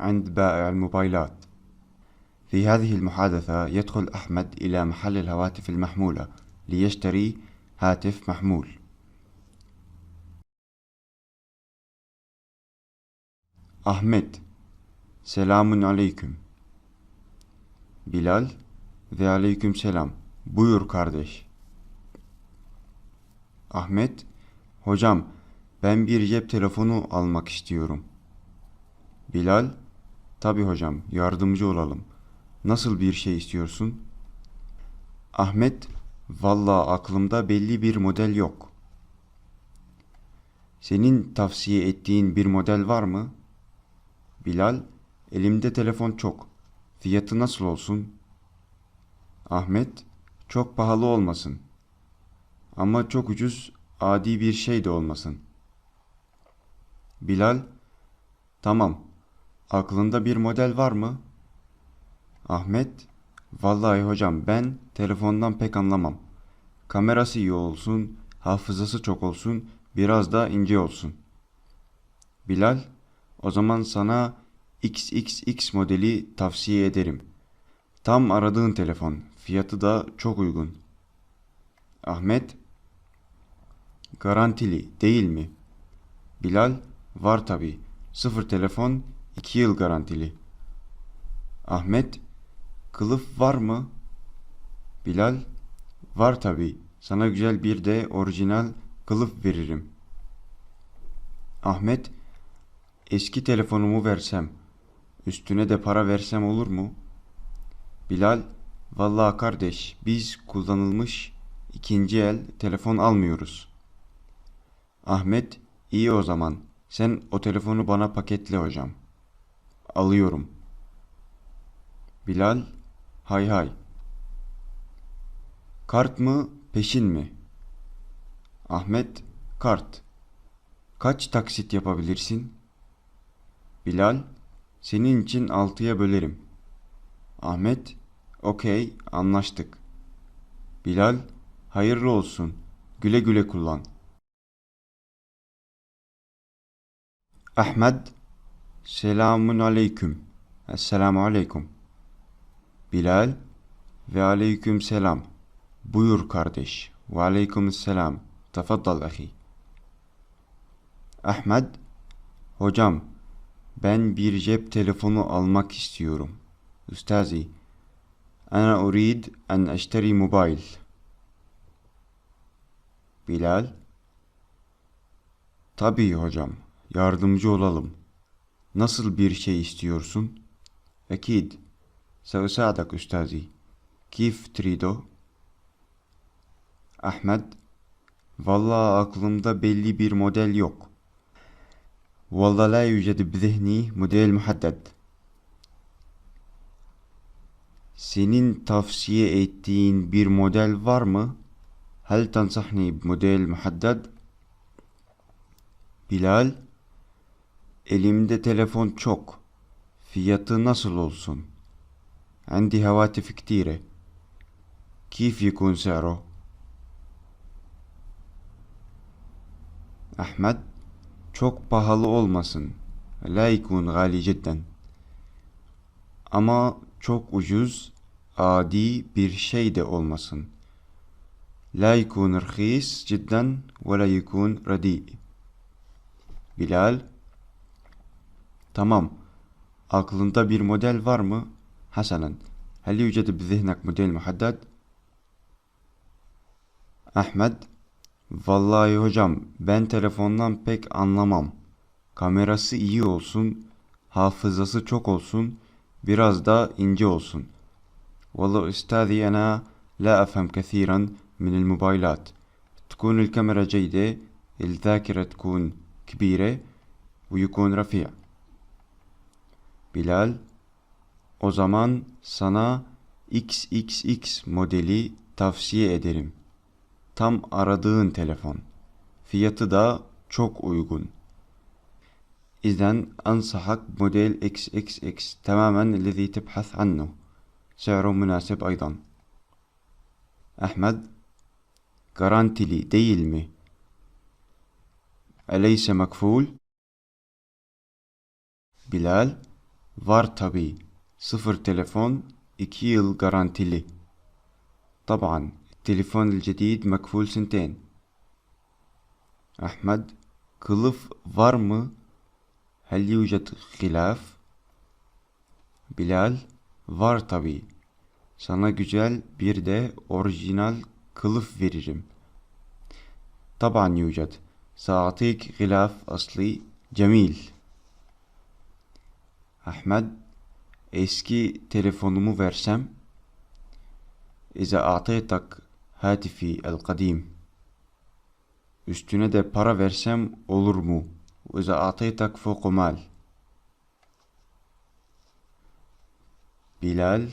عند بائع الموبايلات. في هذه المحادثة يدخل أحمد إلى محل الهواتف المحمولة ليشتري هاتف محمول. أحمد سلام عليكم. بلال ذي عليكم سلام. بيور كاردش. أحمد هجام ben bir cep telefonu almak istiyorum. Bilal, Tabi hocam yardımcı olalım Nasıl bir şey istiyorsun? Ahmet Valla aklımda belli bir model yok Senin tavsiye ettiğin bir model var mı? Bilal, elimde telefon çok. Fiyatı nasıl olsun? Ahmet, çok pahalı olmasın. Ama çok ucuz, adi bir şey de olmasın. Bilal, tamam. Aklında bir model var mı? Ahmet, vallahi hocam ben telefondan pek anlamam. Kamerası iyi olsun, hafızası çok olsun, biraz da ince olsun. Bilal, o zaman sana XXX modeli tavsiye ederim. Tam aradığın telefon. Fiyatı da çok uygun. Ahmet, garantili değil mi? Bilal, var tabi. Sıfır telefon, iki yıl garantili. Ahmet, kılıf var mı? Bilal, var tabi. Sana güzel bir de orijinal kılıf veririm. Ahmet, Eski telefonumu versem, üstüne de para versem olur mu? Bilal, vallahi kardeş, biz kullanılmış ikinci el telefon almıyoruz. Ahmet, iyi o zaman. Sen o telefonu bana paketle hocam. Alıyorum. Bilal, hay hay. Kart mı, peşin mi? Ahmet, kart. Kaç taksit yapabilirsin?'' Bilal, senin için altıya bölerim. Ahmet, okey, anlaştık. Bilal, hayırlı olsun, güle güle kullan. Ahmet, selamun aleyküm. Esselamu aleyküm. Bilal, ve aleyküm selam. Buyur kardeş. Ve aleyküm selam. Tefaddal ahi. Ahmet, hocam, ben bir cep telefonu almak istiyorum. Üstazi, ana urid en eşteri mobil. Bilal, tabii hocam, yardımcı olalım. Nasıl bir şey istiyorsun? Ekid. Seusadak üstazi. Kif trido? Ahmet. Valla aklımda belli bir model yok. Valla la yüced bzihni model muhadded. Senin tavsiye ettiğin bir model var mı? Hel tansahni model muhadded? Bilal. elimde telefon çok. Fiyatı nasıl olsun? عندي هواتف كتيرة. كيف يكون سعره؟ أحمد çok pahalı olmasın. La yekun gali cidden. Ama çok ucuz, adi bir şey de olmasın. La yekun rkhis cidden ve la yekun radi. Bilal, tamam. Aklında bir model var mı? Hasanen. هل يوجد بذهنك موديل محدد؟ أحمد Vallahi hocam ben telefondan pek anlamam. Kamerası iyi olsun, hafızası çok olsun, biraz da ince olsun. والله أستاذي أنا لا أفهم كثيرا من الموبايلات تكون الكاميرا جيدة الذاكرة تكون كبيرة ويكون رفيع Bilal, o zaman sana XXX modeli tavsiye ederim.'' Tam aradığın telefon. Fiyatı da çok uygun. إذن أنصحك بموديل XXX تماما الذي تبحث عنه سعره مناسب أيضا أحمد garantili değil mi? Eleyse makful? Bilal, Var tabii. Sıfır telefon, iki yıl garantili. طبعا التليفون الجديد مكفول سنتين أحمد kılıf var mı? هل يوجد خلاف? Bilal var tabii. Sana güzel bir de orijinal kılıf veririm. طبعا يوجد سأعطيك غلاف أصلي جميل Ahmet eski telefonumu versem İza a'taytak hatifi el kadim Üstüne de para versem olur mu? İza a'taytak fuku mal Bilal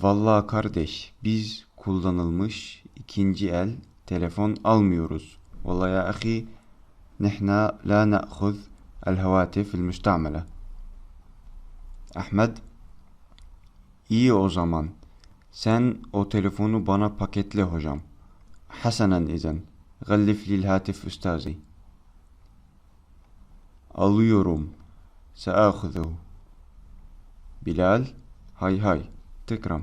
Vallahi kardeş biz kullanılmış ikinci el telefon almıyoruz. Vallahi ya ahi nihna la na'khuz el hevatif el müstamele. Ahmet iyi o zaman. Sen o telefonu bana paketle hocam. Hasanen izen. Gallif lil hatif üstazi. Alıyorum. Seahuzuhu. Bilal, hay hay. Tekram.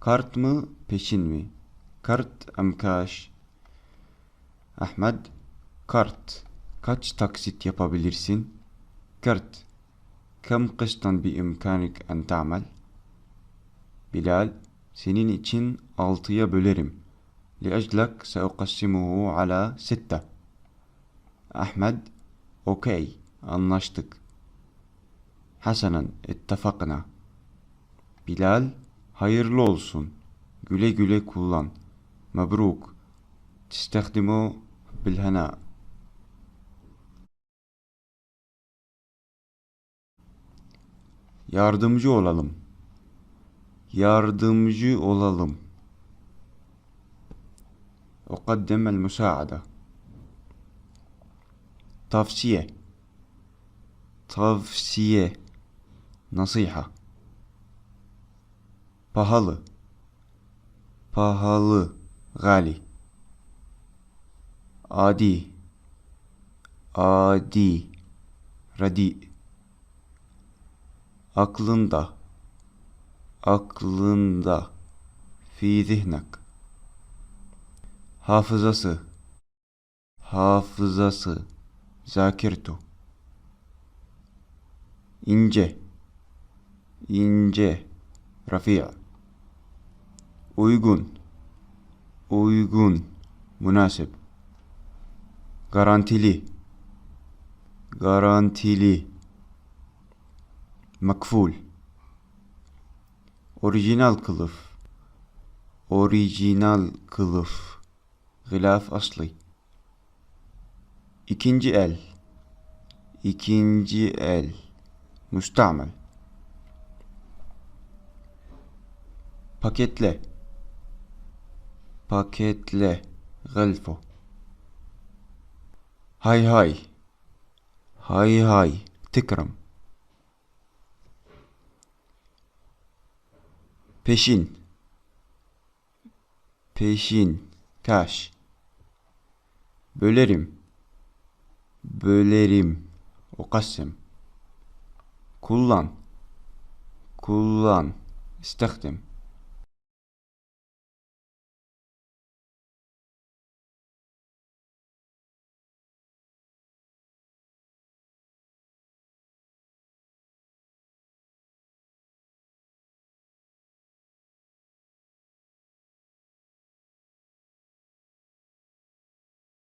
Kart mı, peşin mi? Kart em kaş? Ahmet, kart. Kaç taksit yapabilirsin? Kart. كم قسطا بإمكانك أن تعمل؟ Bilal, senin için altıya bölerim. لأجلك سأقسمه على ستة. Ahmet, okey, anlaştık. Hasanen, اتفقنا. Bilal, hayırlı olsun. Güle güle kullan. Mebruk. تستخدمه بالهناء. Yardımcı olalım. Yardımcı olalım. أقدم المساعدة. Tavsiye. Tavsiye. Nasiha. Pahalı. Pahalı. Gali. Adi. Adi. Radi. Aklında. Aklında. Fi zihnek. Hafızası. Hafızası. Zakirtu. İnce. İnce. Rafi'. Uygun. Uygun. Münasip. Garantili. Garantili. مكفول أوريجينال كلف أوريجينال كلف غلاف أصلي إكينجي إل إكينجي إل مستعمل باكيتلي باكيتلي غلفو هاي هاي هاي هاي تكرم Peşin. Peşin. Kaş. Bölerim. Bölerim. Ukassim. Kullan. Kullan. İstekdim.